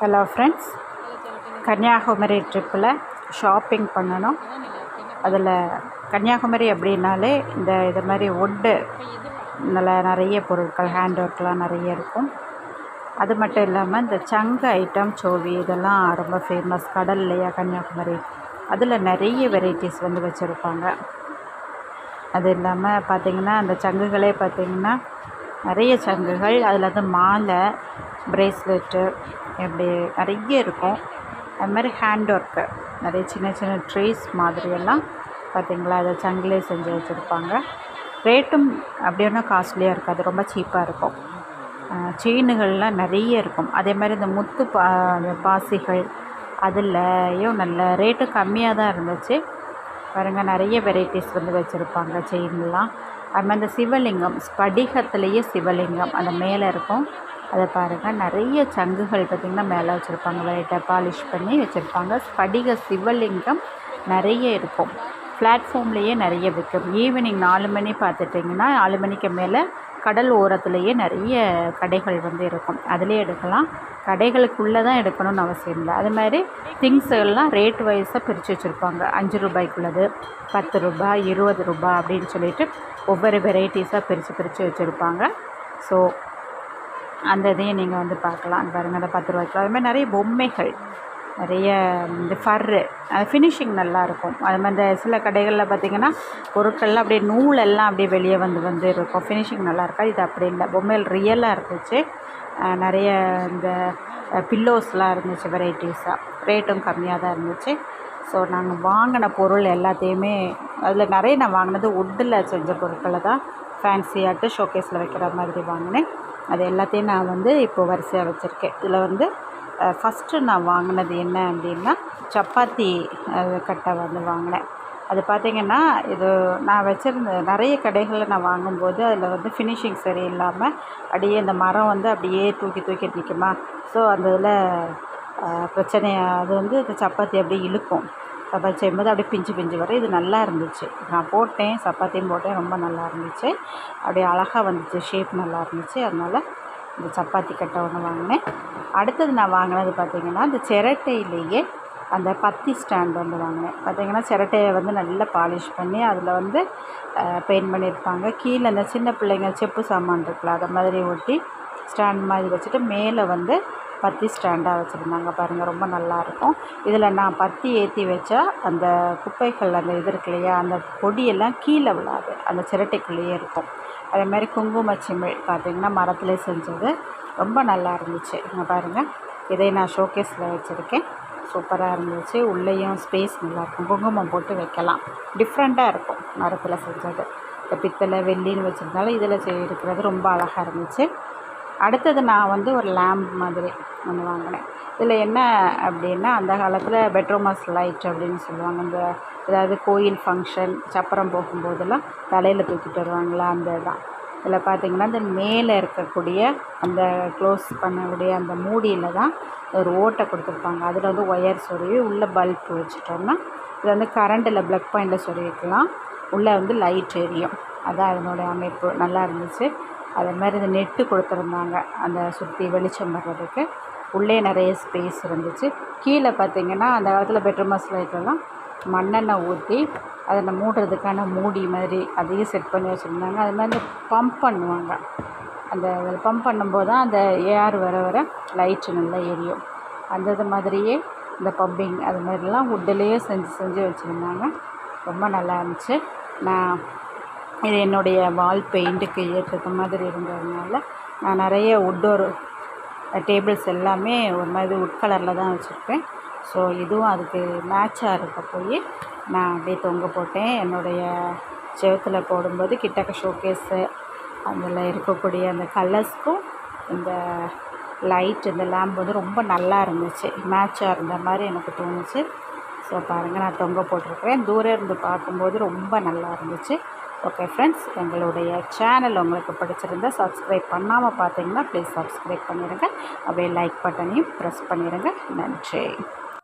Hello friends Kanyakumari ட்ரிப்பில் shopping பண்ணணும். அதில் கன்னியாகுமரி அப்படின்னாலே இந்த இது மாதிரி வுட்டு நல்ல நிறைய பொருட்கள் ஹேண்ட் ஒர்க்லாம் நிறைய இருக்கும். அது மட்டும் இல்லாமல் இந்த சங்கு ஐட்டம் சோவி இதெல்லாம் ரொம்ப ஃபேமஸ் கடல் இல்லையா கன்னியாகுமரி? அதில் நிறைய வெரைட்டிஸ் வந்து வச்சுருப்பாங்க. அது இல்லாமல் பார்த்திங்கன்னா அந்த சங்குகளே பார்த்திங்கன்னா நிறைய சங்குகள் அதில் வந்து மாலை ப்ரேஸ்லெட்டு இப்படி நிறைய இருக்கும். அது மாதிரி ஹேண்ட் ஒர்க்கு நிறைய சின்ன சின்ன ட்ரீஸ் மாதிரியெல்லாம் பார்த்திங்களா? அதை சங்கிலே செஞ்சு வச்சுருப்பாங்க. ரேட்டும் அப்படி ஒன்றும் காஸ்ட்லியாக இருக்காது ரொம்ப சீப்பாக இருக்கும். செயினுகள்லாம் நிறைய இருக்கும். அதே மாதிரி இந்த முத்து பா பாசிகள் அதுலேயும் நல்ல ரேட்டு கம்மியாக தான் இருந்துச்சு. பாருங்கள் நிறைய வெரைட்டிஸ் வந்து வச்சுருப்பாங்க செயின்லாம் அது மாதிரி இந்த சிவலிங்கம் ஸ்படிகத்துலேயே சிவலிங்கம் அந்த மேலே இருக்கும். அதை பாருங்கள் நிறைய சங்குகள் பார்த்திங்கன்னா மேலே வச்சுருப்பாங்க. லைட்டாக பாலிஷ் பண்ணி வச்சுருப்பாங்க. ஸ்படிக சிவலிங்கம் நிறைய இருக்கும். பிளாட்ஃபார்ம்லேயே நிறைய விற்கும். ஈவினிங் நாலு மணி பார்த்துட்டிங்கன்னா நாலு மணிக்கு மேலே கடல் ஓரத்துலேயே நிறைய கடைகள் வந்து இருக்கும். அதிலே எடுக்கலாம். கடைகளுக்குள்ளே தான் எடுக்கணும்னு அவசியம் இல்லை. அது மாதிரி திங்ஸ் எல்லாம் ரேட் வைஸாக பிரித்து வச்சுருப்பாங்க. அஞ்சு ரூபாய்க்குள்ளது பத்து ரூபாய் இருபது ரூபாய் அப்படின்னு சொல்லிட்டு ஒவ்வொரு வெரைட்டிஸாக பிரித்து பிரித்து வச்சுருப்பாங்க. ஸோ அந்த இதையும் நீங்கள் வந்து பார்க்கலாம். பாருங்கள் அந்த பத்து ரூபாய்க்குள்ள. அது மாதிரி நிறைய பொம்மைகள். நிறைய இந்த ஃபர்ரு அது ஃபினிஷிங் நல்லாயிருக்கும் அது மாதிரி இந்த சில கடைகளில் பார்த்திங்கன்னா பொருட்கள்லாம் அப்படியே நூலெல்லாம் அப்படியே வெளியே வந்து வந்து இருக்கும். ஃபினிஷிங் நல்லா இருக்கா இது அப்படி இல்லை. பொம்மைகள் ரியலாக இருந்துச்சு. நிறைய இந்த பில்லோஸ்லாம் இருந்துச்சு வெரைட்டிஸாக ரேட்டும் கம்மியாக தான் இருந்துச்சு. ஸோ நாங்கள் வாங்கின பொருள் எல்லாத்தையுமே அதில் நிறைய நான் வாங்கினது உட்டில் செஞ்ச பொருட்களை தான் ஃபேன்சியாட்டு ஷோகேஸில் வைக்கிற மாதிரி வாங்கினேன். அது எல்லாத்தையும் நான் வந்து இப்போது வரிசையாக வச்சுருக்கேன். இதில் வந்து ஃபஸ்ட்டு நான் வாங்கினது என்ன அப்படின்னா சப்பாத்தி கட்டை வந்து வாங்கினேன். அது பார்த்திங்கன்னா இது நான் வச்சுருந்த நிறைய கடைகளில் நான் வாங்கும்போது அதில் வந்து ஃபினிஷிங் சரியில்லாமல் அப்படியே அந்த மரம் வந்து அப்படியே தூக்கி தூக்கி நிற்குமா ஸோ அந்த இதில் பிரச்சனையாக அது வந்து இந்த சப்பாத்தி அப்படியே இழுக்கும். சப்பாத்தி செய்யும்போது அப்படியே பிஞ்சு பிஞ்சு வரும். இது நல்லா இருந்துச்சு. நான் போட்டேன் சப்பாத்தியும் போட்டேன் ரொம்ப நல்லா இருந்துச்சு. அப்படியே அழகாக வந்துச்சு ஷேப் நல்லா இருந்துச்சு. அதனால் இந்த சப்பாத்தி கட்டை ஒன்று வாங்கினேன். அடுத்தது நான் வாங்கினது பார்த்திங்கன்னா இந்த சிரட்டையிலேயே அந்த பத்தி ஸ்டாண்ட் வந்து வாங்கினேன். பார்த்திங்கன்னா சிரட்டையை வந்து நல்லா பாலிஷ் பண்ணி அதில் வந்து பெயிண்ட் பண்ணியிருப்பாங்க. கீழே அந்த சின்ன பிள்ளைங்க செப்பு சாமான் இருக்குல்ல அதை மாதிரி ஒட்டி ஸ்டாண்ட் மாதிரி வச்சுட்டு மேலே வந்து பத்தி ஸ்டாண்டாக வச்சுருந்தாங்க பாருங்கள் ரொம்ப நல்லாயிருக்கும். இதில் நான் பத்தி ஏற்றி வச்சா அந்த குப்பைகள் அந்த இது இருக்கு இல்லையா அந்த பொடியெல்லாம் கீழே விழாது. அந்த சிரட்டைக்குள்ளேயே இருக்கும். அதே மாதிரி குங்கும சிமிழ் பார்த்திங்கன்னா மரத்துலேயே செஞ்சது. ரொம்ப நல்லா இருந்துச்சு. இங்கே பாருங்கள் இதை நான் ஷோகேஸில் வச்சுருக்கேன். சூப்பராக இருந்துச்சு. உள்ளேயும் ஸ்பேஸ் நல்லாயிருக்கும். குங்குமம் போட்டு வைக்கலாம். டிஃப்ரெண்ட்டாக இருக்கும் மரத்தில் செஞ்சது. இந்த பித்தளை வெள்ளின்னு வச்சுருந்தாலும் இதில் செய் இருக்கிறது ரொம்ப அழகாக இருந்துச்சு. அடுத்தது நான் வந்து ஒரு லேம்ப் மாதிரி ஒன்று வாங்கினேன். இதில் என்ன அப்படின்னா அந்த காலத்தில் பெட்ரோமாஸ் லைட் அப்படின்னு சொல்லுவாங்க. இந்த ஏதாவது கோயில் ஃபங்க்ஷன் சப்பரம் போகும்போதெல்லாம் தலையில் தூக்கிட்டு வருவாங்களா அந்த இதான். இதில் பார்த்திங்கன்னா இந்த மேலே இருக்கக்கூடிய அந்த க்ளோஸ் பண்ணக்கூடிய அந்த மூடியில் தான் ஒரு ஓட்டை கொடுத்துருப்பாங்க. அதில் வந்து ஒயர் சொருவி உள்ளே பல்ப் வச்சுட்டோம்னா இது வந்து கரண்டில் ப்ளக் பாயிண்டில் சொருவிக்கலாம் உள்ளே வந்து லைட் எரியும். அதான் அதனுடைய அமைப்பு. நல்லா இருந்துச்சு. அதே மாதிரி இந்த நெட்டு கொடுத்துருந்தாங்க. அந்த சுற்றி வெளிச்சம் வர்றதுக்கு. உள்ளே நிறைய ஸ்பேஸ் இருந்துச்சு. கீழே பார்த்திங்கன்னா அந்த காலத்தில் பெட்ரூமஸ் லைட்லலாம் மண்ணெண்ணெய் ஊற்றி அதை மூடுறதுக்கான மூடி மாதிரி அதையும் செட் பண்ணி வச்சுருந்தாங்க. அது மாதிரி பம்ப் பண்ணுவாங்க. அந்த பம்ப் பண்ணும்போது தான் அந்த ஏஆர் வர வர லைட்டு நல்லா எரியும். அந்த இது மாதிரியே இந்த பம்பிங் அது மாதிரிலாம் வுட்டிலேயே செஞ்சு செஞ்சு வச்சுருந்தாங்க. ரொம்ப நல்லா இருந்துச்சு. நான் இது என்னுடைய வால் பெயிண்ட்டுக்கு ஏற்றது மாதிரி இருந்ததுனால நான் நிறைய உட்டோர் டேபிள்ஸ் எல்லாமே ஒரு மாதிரி உட் கலரில் தான் வச்சுருப்பேன். ஸோ இதுவும் அதுக்கு மேட்சாக இருக்க போய் நான் அப்படியே தொங்க போட்டேன். என்னுடைய செவத்தில் போடும்போது கிட்டக்க ஷோகேஸு அதில் இருக்கக்கூடிய அந்த கலர்ஸ்க்கும் இந்த லைட் இந்த லேம்ப் வந்து ரொம்ப நல்லா இருந்துச்சு. மேட்சாக இருந்த மாதிரி எனக்கு தோணுச்சு. ஸோ பாருங்கள் நான் தொங்க போட்டிருக்கிறேன். தூரம் இருந்து பார்க்கும்போது ரொம்ப நல்லா இருந்துச்சு. ஓகே ஃப்ரெண்ட்ஸ் எங்களுடைய சேனல் உங்களுக்கு பிடிச்சிருந்தால் சப்ஸ்கிரைப் பண்ணாமல் பார்த்தீங்கன்னா ப்ளீஸ் சப்ஸ்கிரைப் பண்ணிடுங்க அப்படியே லைக் பட்டனையும் ப்ரெஸ் பண்ணிடுங்க நன்றி.